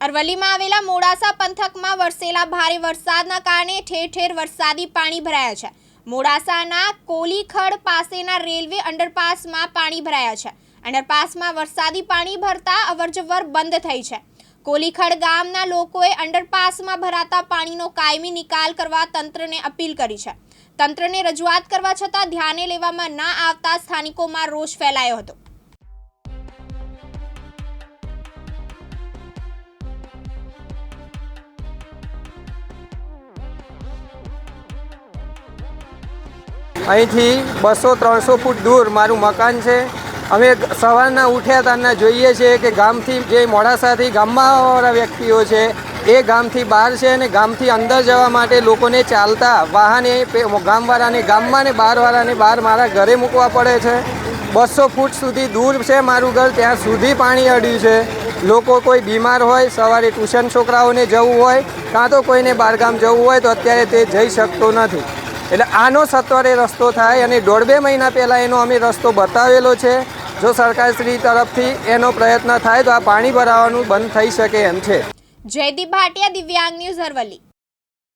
અરવલ્લીમાં આવેલા મોડાસા પંથકમાં વરસેલા ભારે વરસાદના કારણે ઠેર ઠેર વરસાદી પાણી ભરાયા છે. મોડાસાના કોલીખડ પાસેના રેલવે અંડરપાસમાં પાણી ભરાયા છે. અંડરપાસમાં વરસાદી પાણી ભરતા અવરજવર બંધ થઈ છે. કોલીખડ ગામના લોકોએ અંડરપાસમાં ભરાતા પાણીનો કાયમી નિકાલ કરવા તંત્રને અપીલ કરી છે. તંત્રને રજૂઆત કરવા છતાં ધ્યાને લેવામાં ના આવતા સ્થાનિકોમાં રોષ ફેલાયો હતો. અહીંથી બસો ત્રણસો ફૂટ દૂર મારું મકાન છે. અમે સવારના ઉઠ્યા ત્યારના જોઈએ છીએ કે ગામથી જે મોડાસાથી ગામમાં આવવાવાળા વ્યક્તિઓ છે, એ ગામથી બહાર છે અને ગામથી અંદર જવા માટે લોકોને ચાલતા વાહને ગામવાળાને, ગામમાં ને બહારવાળાને બહાર મારા ઘરે મૂકવા પડે છે. બસો ફૂટ સુધી દૂર છે મારું ઘર, ત્યાં સુધી પાણી અડ્યું છે. લોકો કોઈ બીમાર હોય, સવારે ટ્યુશન છોકરાઓને જવું હોય, કાં તો કોઈને બહારગામ જવું હોય, તો અત્યારે તે જઈ શકતો નથી. એટલે આનો સત્વરે રસ્તો થાય અને દોઢ બે મહિના પહેલાં એનો અમે રસ્તો બતાવેલો છે. જો સરકારશ્રી તરફથી એનો પ્રયત્ન થાય તો આ પાણી ભરાવાનું બંધ થઈ શકે એમ છે. જયદીપ ભાટિયા, દિવ્યાંગ ન્યૂઝ અરવલ્લી.